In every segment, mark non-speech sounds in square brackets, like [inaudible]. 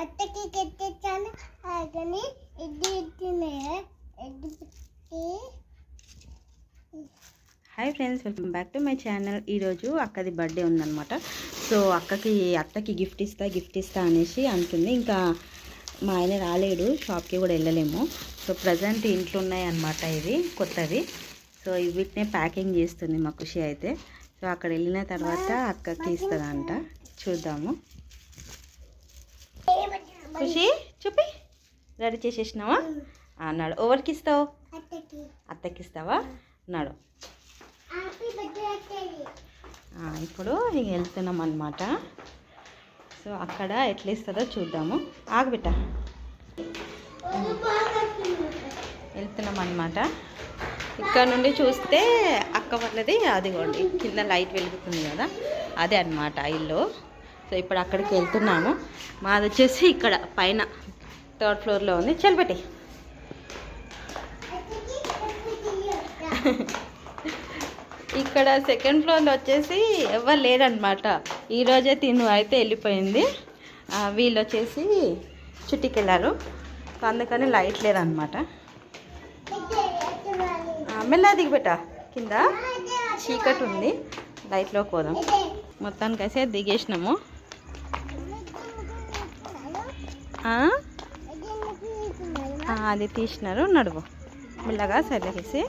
అత్తకి కానీ ఇది hi friends welcome back to my channel ఈరోజు అక్కది బర్త్డే ఉందన్నమాట. సో అక్కకి అత్తకి గిఫ్ట్ ఇస్తా గిఫ్ట్ ఇస్తా అనేసి అంటుంది. ఇంకా మా ఆయన రాలేడు షాప్కి కూడా వెళ్ళలేము. సో ప్రజెంట్ ఇంట్లో ఉన్నాయి అన్నమాట ఇది కొత్తవి. సో వీటినే ప్యాకింగ్ చేస్తుంది మా ఖుషి అయితే. సో అక్కడ వెళ్ళిన తర్వాత అక్కకి ఇస్తుందంట. చూద్దాము. ఖుషి చూపి. రెడీ చేసేసినావా? అన్నాడు. ఎవరికి ఇస్తావు అత్తకి. ఇస్తావా అన్నాడు. ఇప్పుడు ఇక వెళ్తున్నాం అనమాట సో అక్కడ ఎట్లా ఇస్తుందో చూద్దాము ఆగబెట్ట వెళ్తున్నాం అనమాట ఇక్కడ నుండి చూస్తే అక్క వాళ్ళది అదిగోండి కింద లైట్ వెలుగుతుంది కదా. అదే అన్నమాట ఇల్లు. సో ఇప్పుడు అక్కడికి వెళ్తున్నాము. మాది వచ్చేసి ఇక్కడ పైన థర్డ్ ఫ్లోర్లో ఉంది. చలిపెట్టి ఇక్కడ సెకండ్ ఫ్లోర్లో వచ్చేసి ఎవరు లేరనమాట ఈరోజే తిను అయితే వెళ్ళిపోయింది. వీళ్ళు వచ్చేసి చుట్టుకెళ్ళారు. అందుకని లైట్ లేదనమాట మెల్ల దిగిపెట్ట కింద చీకటి ఉంది. లైట్లో పోదాం. మొత్తానికి అయితే దిగేసినాము ఆ? ఆ, అది తీసినారు. నడువు. మెల్లగా సరిగేసి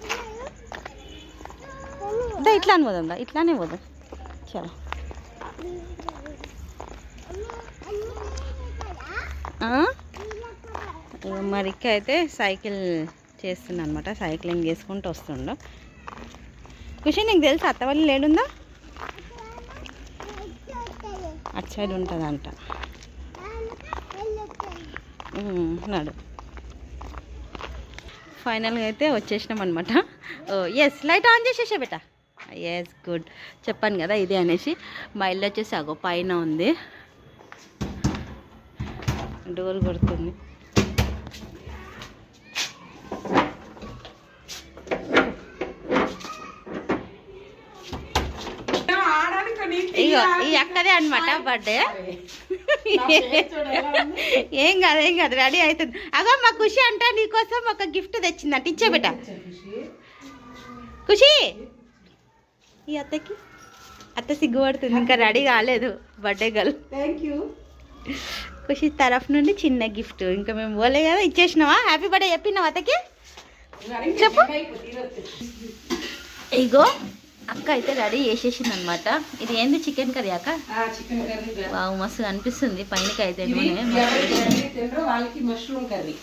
దా ఇట్లానే పోదాం దా ఇట్లానే పోదాం. చలో. ఆ? మరి ఇక్క అయితే సైకిల్ చేస్తుంది అనమాట సైక్లింగ్ చేసుకుంటూ వస్తుండు. ఖుషి నీకు తెలుసు అత్తవల్లి లేడుందా? అటు సైడ్ ఉంటుందంట. నడు ఫైనల్గా అయితే వచ్చేసినాం అనమాట ఎస్ లైట్ ఆన్ చేసేసే బేట. ఎస్ గుడ్ చెప్పాను కదా ఇదే అనేసి. మా ఇల్లు వచ్చేసి అగో పైన ఉంది. డోర్ కొడుతుంది. ఇగో ఈ అక్కదే అనమాట బర్త్డే. [laughs] ఏం కాదు ఏం కాదు రెడీ అవుతుంది. అగో మా ఖుషి అంట నీకోసం ఒక గిఫ్ట్ తెచ్చిందంట. ఇచ్చే బిడ్డ. ఖుషి! ఈ అత్తకి? అత్త సిగ్గుపడుతుంది ఇంకా రెడీ కాలేదు birthday girl. Thank you Khushi తరఫు నుండి చిన్న గిఫ్ట్. ఇంకా మేము పోలే కదా ఇచ్చేసినావా? హ్యాపీ బర్త్డే చెప్పినావా అత్తకి? చెప్పు. ఇగో అక్క అయితే రెడీ చేసేసింది అనమాట ఇది ఏంది చికెన్ కర్రీ అక్క? వావ్ మస్తు అనిపిస్తుంది. పైనకి అయితే వాళ్ళకి మష్రూమ్ కర్రీ.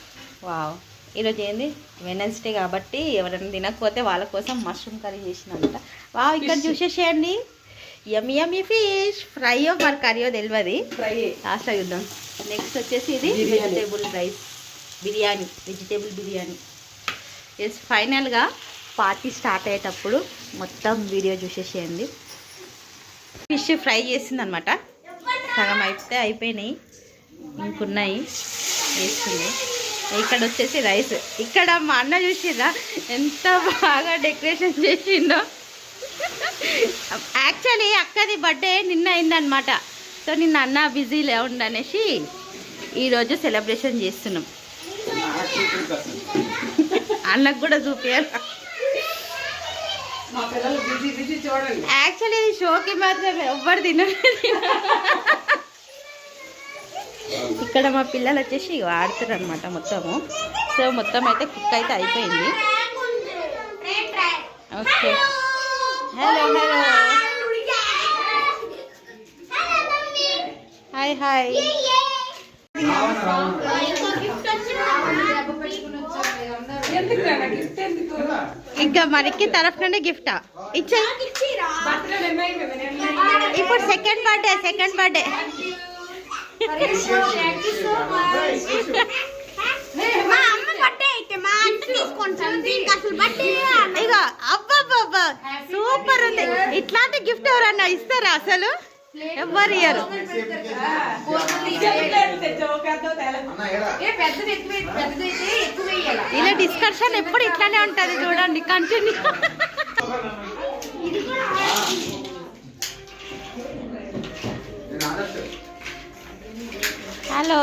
వావ్. ఈరోజు ఏంది? వెనస్డే కాబట్టి ఎవరైనా తినకపోతే వాళ్ళ కోసం మష్రూమ్ కర్రీ చేసినంత వావ్ ఇక్కడ. చూసేసేయండి. యమ్ యమ్ ఫిష్ ఫ్రైయో మరి కర్రీయో తెలియదు ఫ్రై లాస్ట్ చూద్దాం. నెక్స్ట్ వచ్చేసి ఇది. Vegetable rice biryani vegetable biryani yes ఫైనల్గా పార్టీ స్టార్ట్ అయ్యేటప్పుడు మొత్తం వీడియో చూసేసేయండి. ఫిష్ ఫ్రై చేసింది అనమాట సగం అయితే అయిపోయినాయి. ఇంకున్నాయి. వేస్తుంది ఇక్కడ వచ్చేసి రైస్. ఇక్కడ మా అన్న చూసిరా ఎంత బాగా డెకరేషన్ చేసిండో. యాక్చువల్లీ అక్కది బర్త్డే నిన్న అయిందనమాట. సో నిన్న అన్న బిజీలో ఉండనేసి ఈరోజు సెలబ్రేషన్ చేస్తున్నాం. అన్నకు కూడా చూపించాలి మా పిల్లలు బిజీ బిజీ చూడండి. యాక్చువల్లీ ఇది షోకి మాత్రం ఎవ్వరు తినలేదు ఇక్కడ మా పిల్లలు వచ్చేసి ఆడుతారు అనమాట మొత్తము. సో మొత్తం అయితే కుక్ అయితే అయిపోయింది. Okay hello hello hi hi ఎందుకు నాన్న గిఫ్ట్ ఎందుకు ఇంకా మనకి తరఫు నుండి గిఫ్టా? ఇచ్చా? ఇప్పుడు సెకండ్ బర్త్డే సెకండ్ బర్త్డే మా మా ఇగో సూపర్ ఉంది. ఇట్లాంటి గిఫ్ట్ ఎవరన్నా ఇస్తారా అసలు? ఎవ్వరు ఇయ్యరు. ఇలా డిస్కషన్ ఎప్పుడు ఇట్లానే ఉంటది చూడండి కంటిన్యూ హలో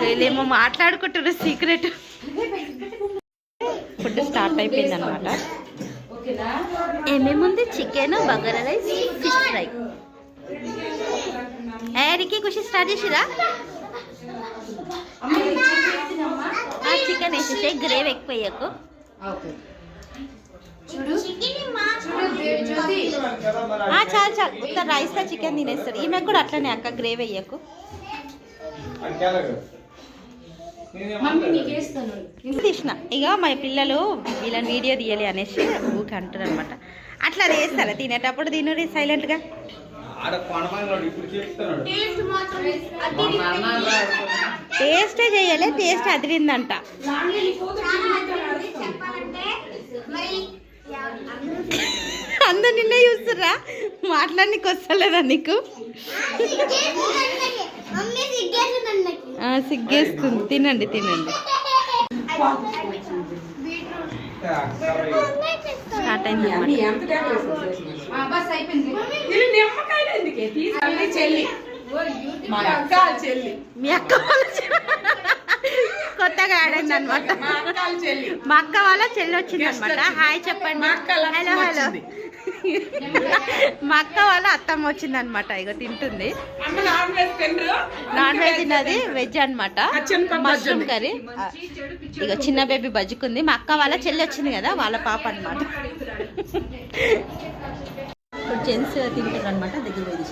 వీళ్ళేమో మాట్లాడుకుంటారు సీక్రెట్ ఫుడ్ స్టార్ట్ అయిపోయింది అనమాట ఓకేనా? ఏమేమి ఉంది chicken bagara rice fish fry. ఏ రికి ఖుషి స్టార్ట్ చేసిరా? అమ్మ ఇది చేసేసినమ్మా ఆ చికెన్ వేసేసే గ్రేవీ ఎక్కువ వేయకు. ఓకే. చికెన్ మా చూడు జ్యోతి. ఆ, చాలు చాలు. ఉత్త రైస్తో చికెన్ తినేస్తారు ఈమె కూడా అట్లనే అక్క గ్రేవీ వేయకు. తీసిన. ఇక మా పిల్లలు వీళ్ళని వీడియో తీయాలి అనేసి ఊకి అంటారు అనమాట అట్లా చేస్తారా? తినేటప్పుడు తినుడి సైలెంట్గా. టేస్ట్ మాత్రం టేస్టే చేయాలి టేస్ట్ అదిరిందంట. అందరు నిన్నే చూస్తుర్రా? మాట్లాడడానికి వస్తలేదా నీకు? సిగ్గేస్తుంది. తినండి తినండి. స్టార్ట్ అయింది చెల్లి. మా అక్క చెల్లి. వాళ్ళ చె- కొత్తగా అయింది అనమాట మా అక్క వాళ్ళ చెల్లి వచ్చింది అనమాట హాయ్ చెప్పండి. మా అక్క లక్ష్మి హలో హలో. మా అక్క వాళ్ళ అత్తమ్మ వచ్చింది అనమాట ఇగో తింటుంది. అమ్మ నాన్ వెజ్ తినరు. నాన్ వెజ్ తిన్నది వెజ్ అనమాట మష్రూమ్. కర్రీ. ఇక చిన్న బేబీ బజ్జుకుంది మా అక్క వాళ్ళ చెల్లి వచ్చింది కదా వాళ్ళ పాప అనమాట ఇప్పుడు జెంట్స్ తింటారు అనమాట దగ్గర పోయి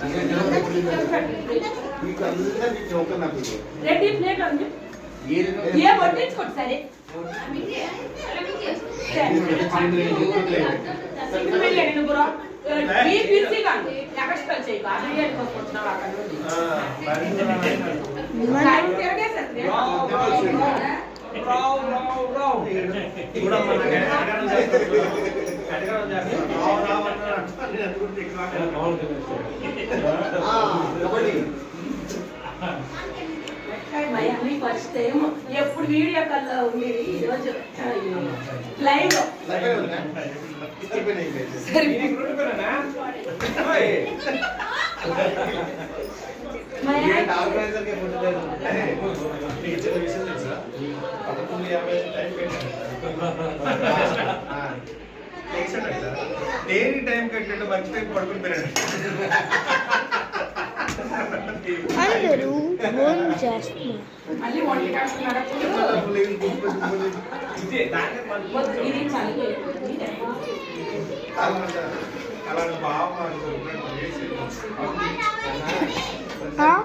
ఏ వడ్డించుకోండి సరే. నేను బ్రో బీ బిజీ కాదు ఎక్స్ట్రా చేయకు ఆ బిర్యానీ కోసుకుంటున్నావు అక్కడ నుండి టైం తిరగేసేది. మళ్ళీ ఫస్ట్ టైం ఎప్పుడు వీడియో కాల్ ఉంది ఈ రోజు లైవ్ దేని టైం కట్టినట్టు మర్చిపోయి పడుకుని Andaru won Jasper. Huh?